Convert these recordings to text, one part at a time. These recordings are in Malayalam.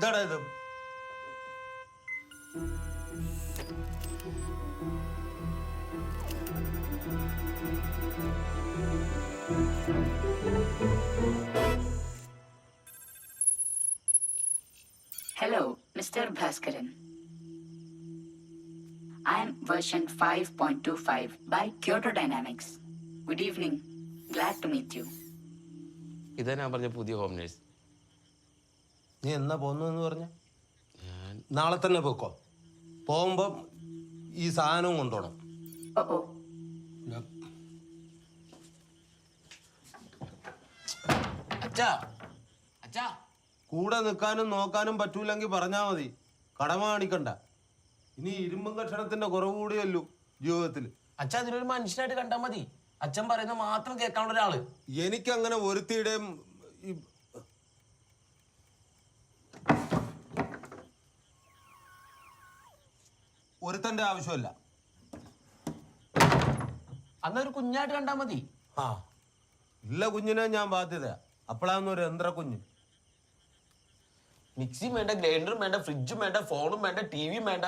എന്താടാ ഇത് Hello, Mr. Bhaskaran. I am version 5.25 by Kyoto Dynamics. Good evening. Glad to meet you. ഇതാ ഞാൻ പറഞ്ഞ പുതിയ ഹോം നേഴ്സ് നീ എന്നാ പോന്നു എന്ന് പറഞ്ഞ? ഞാൻ നാളെ തന്നെ പോക്കോ. പോകുമ്പം ഈ സാധനവും കൊണ്ടോണം. അച്ഛാ അച്ഛാ. കൂടെ നിൽക്കാനും നോക്കാനും പറ്റൂലെങ്കിൽ പറഞ്ഞാ മതി. കടമ കാണിക്കണ്ട. ഇനി ഇരുമ്പും കഷണത്തിന്റെ കുറവ് കൂടിയല്ലോ ജീവിതത്തിൽ അച്ഛാ അതിനൊരു മനുഷ്യനായിട്ട് കണ്ടാ മതി. അച്ഛൻ പറയുന്ന മാത്രം കേൾക്കാനുള്ള ഒരാൾ. എനിക്കങ്ങനെ ഒരുത്തിയുടെയും ഈ ഒരുത്തന്റെ ആവശ്യമല്ല. അന്നൊരു കുഞ്ഞായിട്ട് കണ്ടാ മതി. ആ ഇല്ല കുഞ്ഞിനെ ഞാൻ ബാധ്യത. അപ്പോഴാന്ന് ഒരു യന്ത്ര കുഞ്ഞ്. മിക്സിയും വേണ്ട ഗ്രൈൻഡറും വേണ്ട ഫ്രിഡ്ജും വേണ്ട ഫോണും വേണ്ട ടി വിയും വേണ്ട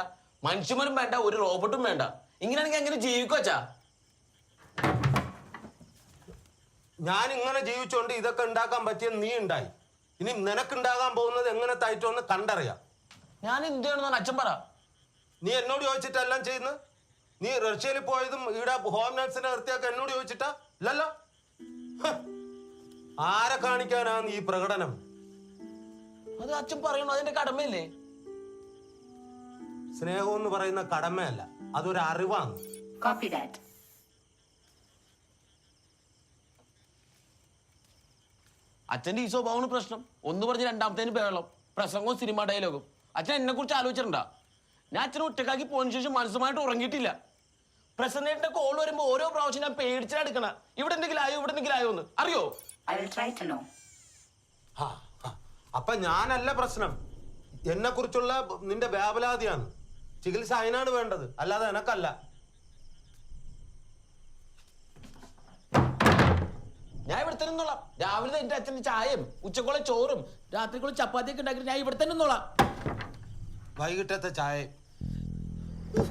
മനുഷ്യന്മാരും വേണ്ട ഒരു റോബോട്ടും വേണ്ട. ഇങ്ങനെയാണെങ്കിൽ എങ്ങനെ ജീവിക്കോച്ചാ ഞാൻ ഇങ്ങനെ ജീവിച്ചോണ്ട് ഇതൊക്കെ ഉണ്ടാക്കാൻ പറ്റിയ നീ ഉണ്ടായി. ഇനി നിനക്കുണ്ടാകാൻ പോകുന്നത് എങ്ങനെ തായിട്ടൊന്ന് കണ്ടറിയാം. ഞാൻ എന്ത് ചെയ്യണമെന്നാണ് അച്ഛൻ പറ. നീ എന്നോട് ചോദിച്ചിട്ടെല്ലാം ചെയ്യുന്നത് നീ റഷ്യയിൽ പോയതും ഇവിടെ ഹോം നഴ്സിനെ നിർത്തിയൊക്കെ എന്നോട് ചോദിച്ചിട്ടാ? ഇല്ലല്ലോ. ആരെ കാണിക്കാനാണ് ഈ പ്രകടനം? അത് അച്ഛൻ പറയണു അതിന്റെ കടമയല്ലേ? സ്നേഹം എന്ന് പറയുന്ന കടമയല്ല അതൊരു അറിവാണ്. അച്ഛന്റെ ഈ സ്വഭാവമാണ് പ്രശ്നം. ഒന്ന് പറഞ്ഞ് രണ്ടാമത്തേന് ബഹളം. പ്രസംഗവും സിനിമ ഡയലോഗും അച്ഛൻ എന്നെ കുറിച്ച് ആലോചിച്ചിട്ടുണ്ടാ? ഞാൻ അച്ഛനെ ഒറ്റക്കാക്കി പോയതിനു ശേഷം മനസ്സുമായിട്ട് ഉറങ്ങിയിട്ടില്ല. പ്രസന്റേറ്റിന്റെ കോൾ വരുമ്പോ ഓരോ പ്രാവശ്യം ഞാൻ പേടിച്ചാ എടുക്കണ. ഇവിടെ എന്തെങ്കിലും ആയോ ഇവിടെ എന്തെങ്കിലും ആയോ എന്ന്. അറിയോ? I will try to know. ഹാ, ഹാ. അപ്പൊ ഞാനല്ല പ്രശ്നം. എന്നെ കുറിച്ചുള്ള നിന്റെ വ്യാപലാതിയാണ്. ചികിത്സ അതിനാണ് വേണ്ടത്. അല്ലാതെ എനക്കല്ല. ഞാൻ ഇവിടെ തന്നെ നിന്നോളാം. രാവിലെ എന്റെ അച്ഛന് ചായയും ഉച്ചക്കുള്ള ചോറും രാത്രിക്കുള്ള ചപ്പാത്തിയൊക്കെ ഉണ്ടാക്കി ഞാൻ ഇവിടെ തന്നെ നിന്നോളാം. വൈകിട്ടത്തെ ചായ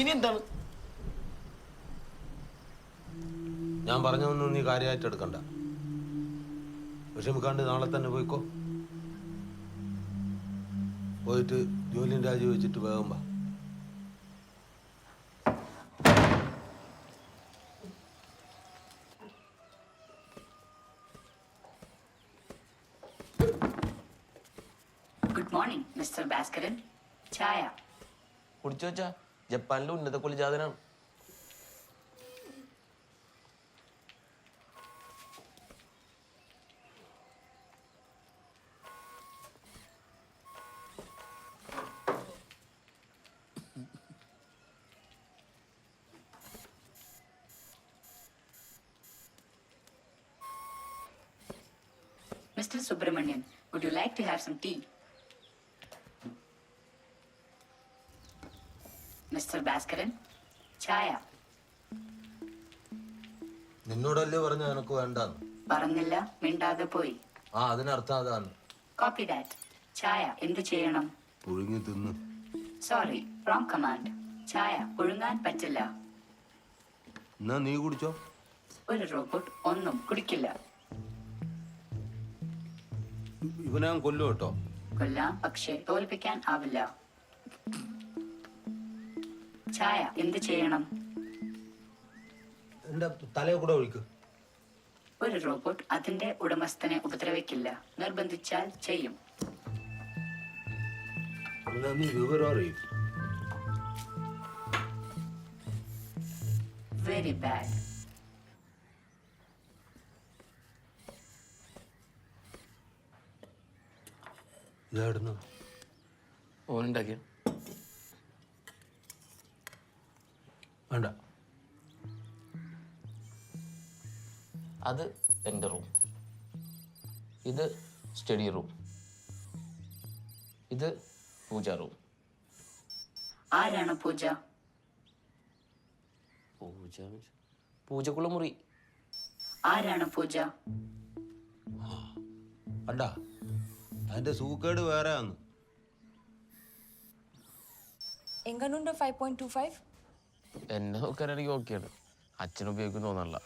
ഇനി എന്താണ് ഞാൻ പറഞ്ഞതൊന്നും നീ കാര്യമായിട്ട് എടുക്കണ്ട. വിഷമിക്കാണ്ട് നാളെ തന്നെ പോയിക്കോ. പോയിട്ട് ജോലിയും രാജി വെച്ചിട്ട് വേഗം വാ. Good morning mister Bhaskaran. ചായ. കുടിച്ചോച്ചാ വെച്ചാ ജപ്പാനിലെ ഉന്നത കുലജാതനാണ്. Mr. Subramanian, would you like to have some tea? Mr. Bhaskaran Chaya. നിന്നോടല്ലേ പറഞ്ഞു എനക്ക് വേണ്ടാന്ന് പറഞ്ഞില്ല മിണ്ടാതെ പോയി ആ അതിനർത്ഥം അതാണ് കോപ്പി ദാറ്റ് ചായ എന്ത് ചെയ്യണം പുഴുങ്ങി തിന്നു സോറി റോങ് കമാൻഡ് ചായ പുഴുങ്ങാൻ പറ്റില്ല എന്നാ നീ കുടിച്ചോ ഒരു റോബോട്ട് ഒന്നും കുടിക്കില്ല ഇവനെ ഞാൻ കൊല്ലു കേട്ടോ. കൊല്ലാം പക്ഷേ തോൽപ്പിക്കാൻ ആവില്ല. ചായ എന്ത് ചെയ്യണം? എന്റെ തലയെ കൂടെ ഒഴിക്ക്. ഒരു റോബോട്ട് അതിന്റെ ഉടമസ്ഥനെ ഉപദ്രവിക്കില്ല. നിർബന്ധിച്ചാൽ ചെയ്യും. എന്നാ നീ വിവരം അറിയും. വെരി ബാഡ് വേണ്ട. അത് എന്റെ റൂം. ഇത് സ്റ്റഡി റൂം. ഇത് പൂജ റൂം. ആരാണ് പൂജ? പൂജ പൂജക്കുള്ള മുറി. ആരാണ് പൂജ? അണ്ടാ അതിന്റെ സൂക്കേട് വേറെ ആണ് എങ്ങനുണ്ട് ഫൈവ് പോയിന്റ് ടു ഫൈവ് എന്നെ നോക്കാനാണെങ്കിൽ ഓക്കെയാണ് അച്ഛൻ ഉപയോഗിക്കുന്നു തോന്നല്ല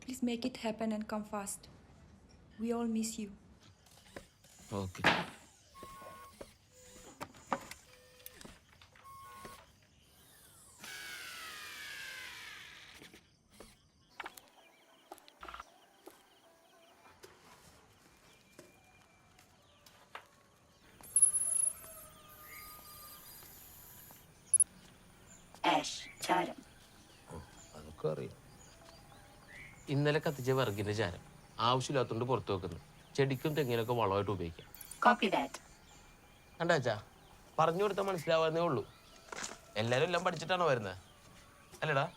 please make it happen and come fast we all miss you okay ചാരം. അതൊക്കെ അറിയാം. ഇന്നലെ കത്തിച്ച വിറകിന്റെ ചാരം ആവശ്യമില്ലാത്തതുകൊണ്ട് പുറത്തു വെക്കുന്നു. ചെടിക്കും തെങ്ങിനൊക്കെ വളമായിട്ട് ഉപയോഗിക്കാം. കോപ്പി ദാറ്റ് കണ്ടാച്ചാ പറഞ്ഞു കൊടുത്താൽ മനസ്സിലാവാന്നേ ഉള്ളൂ. എല്ലാരും എല്ലാം പഠിച്ചിട്ടാണോ വരുന്നത് അല്ലടാ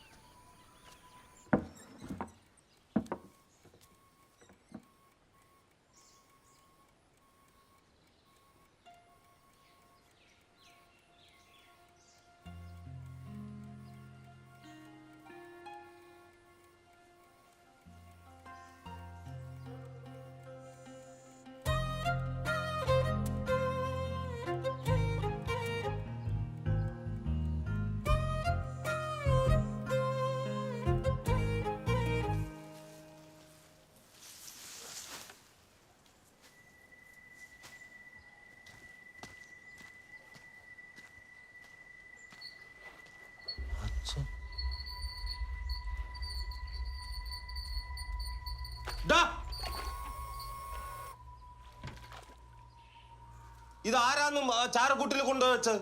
ഇതാരാന്ന് ചാരക്കൂട്ടിൽ കൊണ്ടുവച്ച്?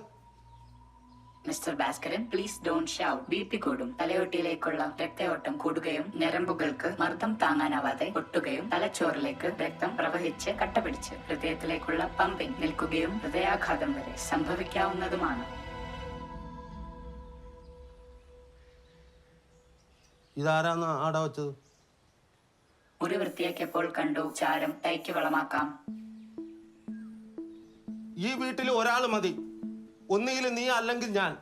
Mister Bhaskaran please don't shout. B P കൂടും. തലയോട്ടിയിലേക്കുള്ള രക്തയോട്ടം കൂടുകയും ഞരമ്പുകൾക്ക് മർദ്ദം താങ്ങാനാവാതെ പൊട്ടുകയും തലച്ചോറിലേക്ക് രക്തം പ്രവഹിച്ച് കട്ടപിടിച്ച് ഹൃദയത്തിലേക്കുള്ള പമ്പിംഗ് നിൽക്കുകയും ഹൃദയാഘാതം വരെ സംഭവിക്കാവുന്നതുമാണ്. ഇതാരാന്ന് ആടെ വെച്ചത് മുറി വൃത്തിയാക്കിയപ്പോൾ കണ്ടു ചാരം തൈക്ക് വളമാക്കാം. ഈ വീട്ടിൽ ഒരാൾ മതി. ഒന്നുകിൽ നീ അല്ലെങ്കിൽ ഞാൻ.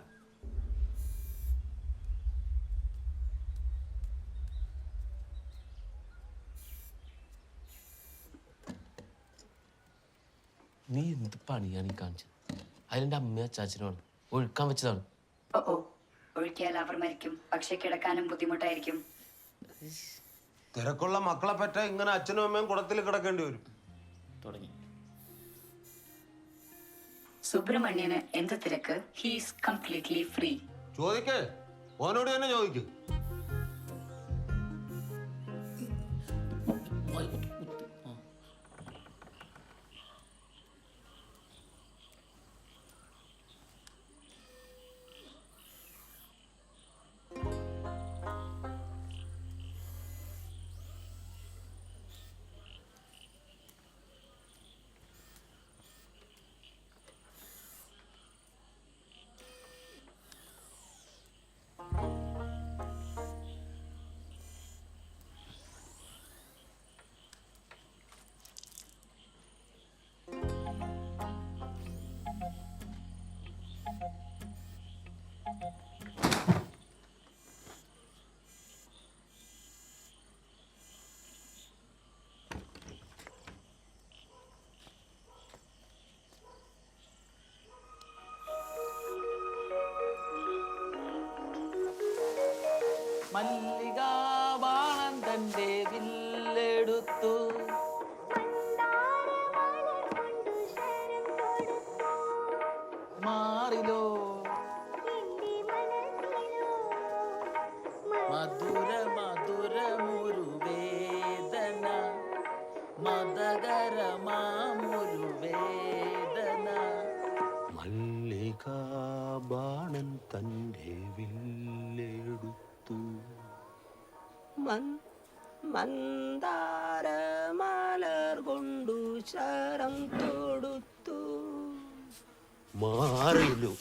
നീ എന്ത് പണിയാണ് ഈ കാണിച്ചത്? അതിലെന്റെ അമ്മയും അച്ചാച്ചനുമാണ് ഒഴുക്കാൻ വെച്ചതാണ്. ഓ ഓ. ഒഴുക്കിയാൽ അവർ മരിക്കും. പക്ഷെ കിടക്കാനും ബുദ്ധിമുട്ടായിരിക്കും. തിരക്കുള്ള മക്കളെ പറ്റ ഇങ്ങനെ അച്ഛനും അമ്മയും കുടത്തിൽ കിടക്കേണ്ടി വരും. തുടങ്ങി. സുബ്രഹ്മണ്യന് എന്ത് തിരക്ക്? ഹീസ് കംപ്ലീറ്റ്ലി ഫ്രീ ചോദിക്കേ. ഓനോട് തന്നെ ചോദിക്കൂ. من മന്ദാരമാലർ കൊണ്ടു ശരം തൊടുത്തു. മാറിലു.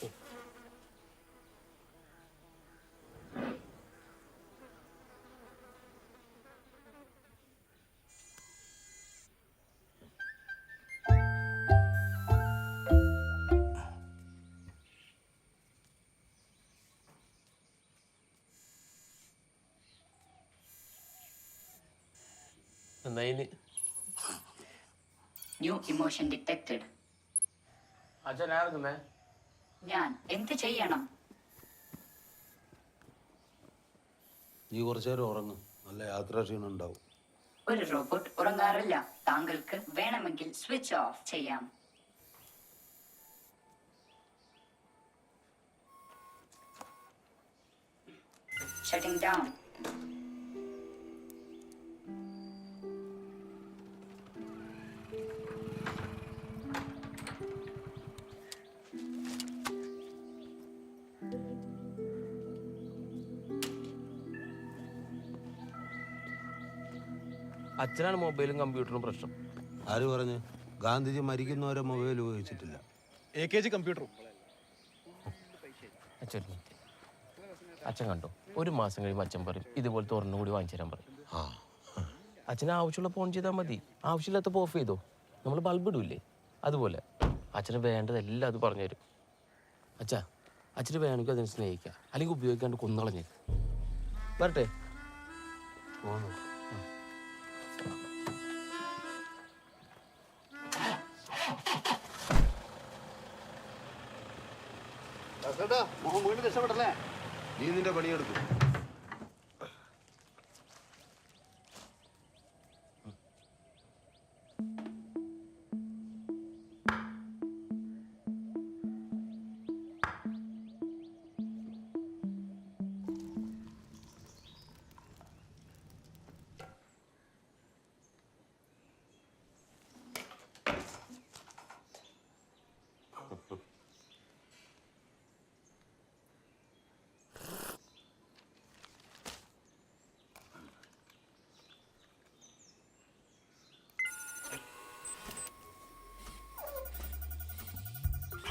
എന്നാ ഇനി ന്യൂ ഇമോഷൻ ഡിറ്റക്റ്റഡ് അച്ഛൻ ആർക്കുന്നേ? ഞാൻ. എന്ത് ചെയ്യണം? നീ കുറച്ചു നേരം ഉറങ്ങും. നല്ല യാത്രാക്ഷീണം ഉണ്ടാവും. ഒരു റോബോട്ട് ഉറങ്ങാറില്ല. താങ്കൾക്ക് വേണമെങ്കിൽ സ്വിച്ച് ഓഫ് ചെയ്യാം. Shutting down. അച്ഛനാണ് മൊബൈലും കമ്പ്യൂട്ടറും പ്രശ്നം. ആര് പറഞ്ഞു? ഗാന്ധിജി മരിക്കുന്നവരെ മൊബൈൽ ഉപയോഗിച്ചിട്ടില്ല. എ കെ ജി കമ്പ്യൂട്ടറും. അച്ഛൻ കണ്ടോ? ഒരു മാസം കഴിയുമ്പോൾ അച്ഛൻ പറയും ഇതുപോലെ തുറന്നു കൂടി വാങ്ങിച്ചു തരാൻ പറയും. അച്ഛന് ആവശ്യമുള്ള ഫോൺ ചെയ്താൽ മതി. ആവശ്യമില്ലാത്തപ്പോൾ ഓഫ് ചെയ്തോ? നമ്മൾ ബൾബ് ഇടൂലേ? അതുപോലെ. അച്ഛന് വേണ്ടതെല്ലാം അത് പറഞ്ഞു തരും. അച്ഛാ അച്ഛന് വേണമെങ്കിൽ അതിനെ സ്നേഹിക്കാം. അല്ലെങ്കിൽ ഉപയോഗിക്കാണ്ട് കൊന്നളഞ്ഞ് വരട്ടെ. പോന്നു മോഹൻ വീണ്ടും രക്ഷപ്പെട്ടല്ലേ? നീ നിന്റെ പണിയെടുക്കും.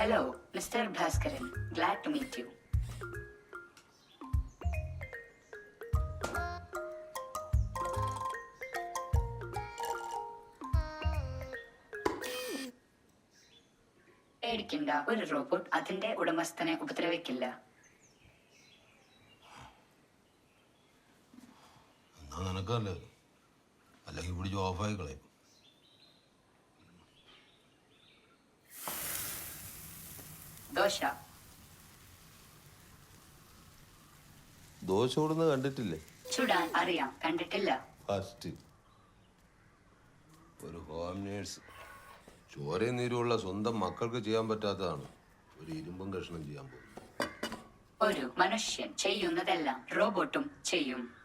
Hello, mister Bhaskaran glad to meet you പേടിക്കണ്ട ഒരു റോബോട്ട് അതിന്റെ ഉടമസ്ഥനെ ഉപദ്രവിക്കില്ല. അല്ലെങ്കിൽ പിടിച്ച് ഓഫായി കളയും ദോശ. ദോശ ഓടുന്നത് കണ്ടിട്ടില്ലേ? ചുടാൻ അറിയാം. കണ്ടിട്ടില്ല. ഫസ്റ്റ്. ഒരു ഹോം നേഴ്സ് ചോരയും നീരുമുള്ള സ്വന്തം മക്കൾക്ക് ചെയ്യാൻ പറ്റാത്തതാണ്. ഒരു ഇരുമ്പും കഷ്ണം ചെയ്യാൻ പോകുന്നത് ഒരു മനുഷ്യൻ ചെയ്യുന്നതെല്ലാം റോബോട്ടും ചെയ്യും.